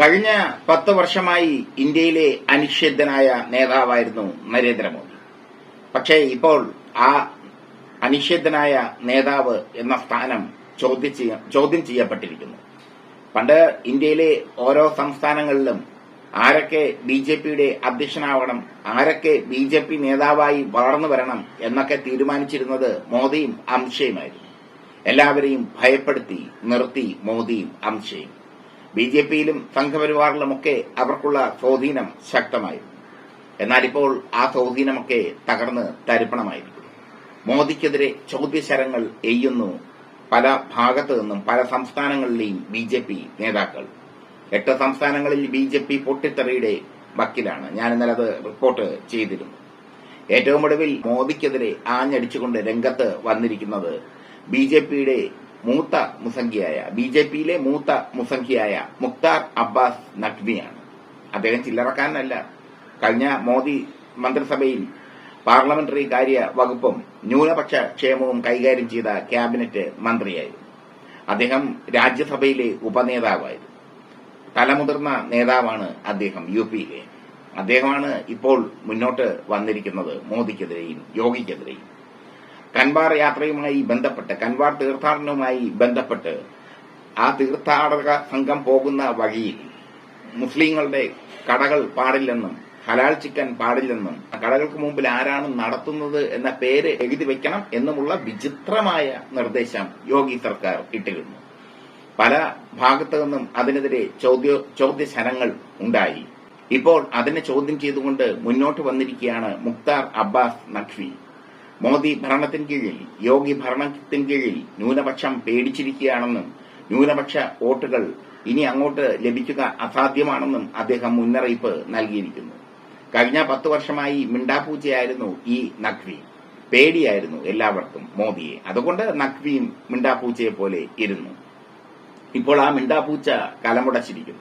കഴിഞ്ഞ പത്ത് വർഷമായി ഇന്ത്യയിലെ അനിഷേധ്യനായ നേതാവായിരുന്നു നരേന്ദ്രമോദി. പക്ഷേ ഇപ്പോൾ ആ അനിഷേധ്യനായ നേതാവ് എന്ന സ്ഥാനം ചോദ്യം ചെയ്യപ്പെട്ടിരിക്കുന്നു. പണ്ട് ഇന്ത്യയിലെ ഓരോ സംസ്ഥാനങ്ങളിലും ആരൊക്കെ ബി ജെ പിയുടെ അധ്യക്ഷനാവണം ആരൊക്കെ ബി ജെ പി നേതാവായി വളർന്നു വരണം എന്നൊക്കെ തീരുമാനിച്ചിരുന്നത് മോദിയും അംശയുമായിരുന്നു എല്ലാവരെയും ഭയപ്പെടുത്തി നിർത്തി മോദിയും അംശയും ബി ജെ പിയിലും സംഘപരിവാറിലുമൊക്കെ അവർക്കുള്ള സ്വാധീനം എന്നാൽ ഇപ്പോൾ ആ സ്വാധീനമൊക്കെ തകർന്ന് തരിപ്പണമായിരിക്കുന്നു. മോദിക്കെതിരെ ചോദ്യശരങ്ങൾ എയ്യുന്നു പല ഭാഗത്തു നിന്നും പല സംസ്ഥാനങ്ങളിലെയും ബി ജെ പി നേതാക്കൾ. എട്ട് സംസ്ഥാനങ്ങളിൽ ബി ജെ പി പൊട്ടിത്തെറിയുടെ വക്കിലാണ്. ഞാൻ ഇന്നലെ അത് റിപ്പോർട്ട് ചെയ്തിരുന്നു. ഏറ്റവും ഒടുവിൽ മോദിക്കെതിരെ ആഞ്ഞടിച്ചുകൊണ്ട് രംഗത്ത് വന്നിരിക്കുന്നത് ബി ജെ പിയുടെ മൂത്ത മുസംഖിയായ ബി ജെ പിയിലെ മൂത്ത മുസംഖിയായ മുക്താർ അബ്ബാസ് നഖ്വിയാണ്. അദ്ദേഹം ചില്ലറക്കാരനല്ല. കഴിഞ്ഞ മോദി മന്ത്രിസഭയിൽ പാർലമെന്ററി കാര്യ വകുപ്പും ന്യൂനപക്ഷ ക്ഷേമവും കൈകാര്യം ചെയ്ത ക്യാബിനറ്റ് മന്ത്രിയായിരുന്നു. അദ്ദേഹം രാജ്യസഭയിലെ ഉപനേതാവായിരുന്നു. തലമുതിർന്ന നേതാവാണ് അദ്ദേഹം യു പിയിലെ അദ്ദേഹമാണ് ഇപ്പോൾ മുന്നോട്ട് വന്നിരിക്കുന്നത് മോദിക്കെതിരെയും യോഗിക്കെതിരെയും. കൻവാർ യാത്രയുമായി ബന്ധപ്പെട്ട് കൻവാർ തീർത്ഥാടനവുമായി ബന്ധപ്പെട്ട് ആ തീർത്ഥാടക സംഘം പോകുന്ന വഴിയിൽ മുസ്ലിങ്ങളുടെ കടകൾ പാടില്ലെന്നും ഹലാൽ ചിക്കൻ പാടില്ലെന്നും കടകൾക്ക് മുമ്പിൽ ആരാണ് നടത്തുന്നത് എന്ന പേര് എഴുതി വെക്കണം എന്നുമുള്ള വിചിത്രമായ നിർദ്ദേശം യോഗി സർക്കാർ ഇട്ടിരുന്നു. പല ഭാഗത്തു നിന്നും അതിനെതിരെ ചോദ്യ ചോദ്യശരങ്ങൾ ഉണ്ടായി. ഇപ്പോൾ അതിനെ ചോദ്യം ചെയ്തുകൊണ്ട് മുന്നോട്ട് വന്നിരിക്കുകയാണ് മുക്താർ അബ്ബാസ് നഖ്വി. മോദി ഭരണത്തിന് കീഴിൽ യോഗി ഭരണത്തിന് കീഴിൽ ന്യൂനപക്ഷം പേടിച്ചിരിക്കുകയാണെന്നും ന്യൂനപക്ഷ വോട്ടുകൾ ഇനി അങ്ങോട്ട് ലഭിക്കുക അസാധ്യമാണെന്നും അദ്ദേഹം മുന്നറിയിപ്പ് നൽകിയിരിക്കുന്നു. കഴിഞ്ഞ പത്ത് വർഷമായി മിണ്ടാപ്പൂച്ചയായിരുന്നു ഈ നഖ്വി. പേടിയായിരുന്നു എല്ലാവർക്കും മോദിയെ. അതുകൊണ്ട് നഖ്വിയും മിണ്ടാപൂച്ചയെ പോലെ ഇരുന്നു. ഇപ്പോൾ ആ മിണ്ടാപൂച്ച കലമുടച്ചിരിക്കുന്നു.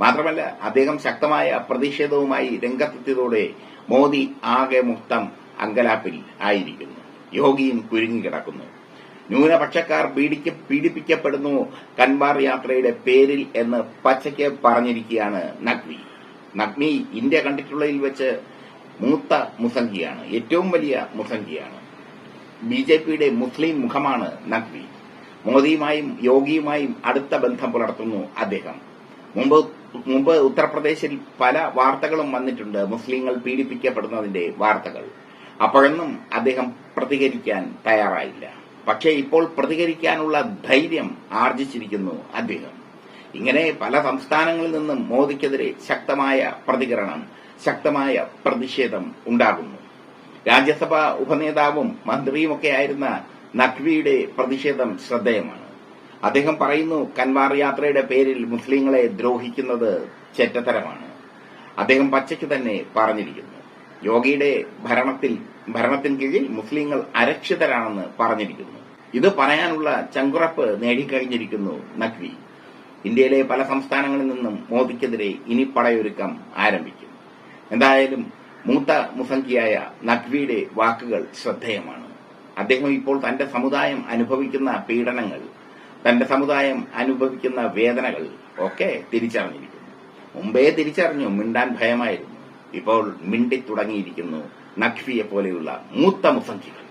മാത്രമല്ല അദ്ദേഹം ശക്തമായ പ്രതിഷേധവുമായി രംഗത്തെത്തിയതോടെ മോദി ആകെ മുക്തം അങ്കലാപ്പിൽ ആയിരിക്കുന്നു. യോഗിയും കുരുങ്ങിക്കിടക്കുന്നു ന്യൂനപക്ഷക്കാർ പീഡിക്ക പീഡിപ്പിക്കപ്പെടുന്നു. കൻവാർ യാത്രയുടെ പേരിൽ എന്ന് പച്ചയ്ക്ക് പറഞ്ഞിരിക്കുകയാണ് നഗ്മി നഗ്മി ഇന്ത്യ കണ്ടിട്ടുള്ളതിൽ വെച്ച് മൂത്ത മുസംഖിയാണ്. ഏറ്റവും വലിയ മുസംഖിയാണ്. ബി ജെ പിയുടെ മുസ്ലിം മുഖമാണ് നഖ്വി മോദിയുമായും യോഗിയുമായും അടുത്ത ബന്ധം പുലർത്തുന്നു അദ്ദേഹം. മുമ്പ് മുമ്പ് ഉത്തർപ്രദേശിൽ പല വാർത്തകളും വന്നിട്ടുണ്ട് മുസ്ലിങ്ങൾ പീഡിപ്പിക്കപ്പെടുന്നതിന്റെ വാർത്തകൾ. അപ്പോഴൊന്നും അദ്ദേഹം പ്രതികരിക്കാൻ തയ്യാറായില്ല. പക്ഷേ ഇപ്പോൾ പ്രതികരിക്കാനുള്ള ധൈര്യം ആർജിച്ചിരിക്കുന്നു അദ്ദേഹം. ഇങ്ങനെ പല സംസ്ഥാനങ്ങളിൽ നിന്നും മോദിക്കെതിരെ ശക്തമായ പ്രതികരണം ശക്തമായ പ്രതിഷേധം ഉണ്ടാകുന്നു. രാജ്യസഭാ ഉപനേതാവും മന്ത്രിയുമൊക്കെ ആയിരുന്ന നഖ്വിയുടെ പ്രതിഷേധം ശ്രദ്ധേയമാണ്. അദ്ദേഹം പറയുന്നു കൻവാർ യാത്രയുടെ പേരിൽ മുസ്ലിങ്ങളെ ദ്രോഹിക്കുന്നത് ചെറ്റത്തരമാണ്. അദ്ദേഹം പച്ചയ്ക്ക് തന്നെ പറഞ്ഞിരിക്കുന്നു. യോഗിയുടെ ഭരണത്തിൽ ഭരണത്തിന് കീഴിൽ മുസ്ലിങ്ങൾ അരക്ഷിതരാണെന്ന് പറഞ്ഞിരിക്കുന്നു. ഇത് പറയാനുള്ള ചങ്കുറപ്പ് നേടിക്കഴിഞ്ഞിരിക്കുന്നു നഖ്വി. ഇന്ത്യയിലെ പല സംസ്ഥാനങ്ങളിൽ നിന്നും മോദിക്കെതിരെ ഇനി പടയൊരുക്കം ആരംഭിക്കും. എന്തായാലും മൂത്ത മുസംഖിയായ നഖ്വിയുടെ വാക്കുകൾ ശ്രദ്ധേയമാണ്. അദ്ദേഹം ഇപ്പോൾ തന്റെ സമുദായം അനുഭവിക്കുന്ന പീഡനങ്ങൾ തന്റെ സമുദായം അനുഭവിക്കുന്ന വേദനകൾ ഒക്കെ തിരിച്ചറിഞ്ഞിരിക്കുന്നു. മുമ്പേ തിരിച്ചറിഞ്ഞു മിണ്ടാൻ ഭയമായിരുന്നു. ഇപ്പോൾ മിണ്ടിത്തുടങ്ങിയിരിക്കുന്നു. നഖ്വിയെ പോലെയുള്ള മൂത്ത മുസംഖികൾ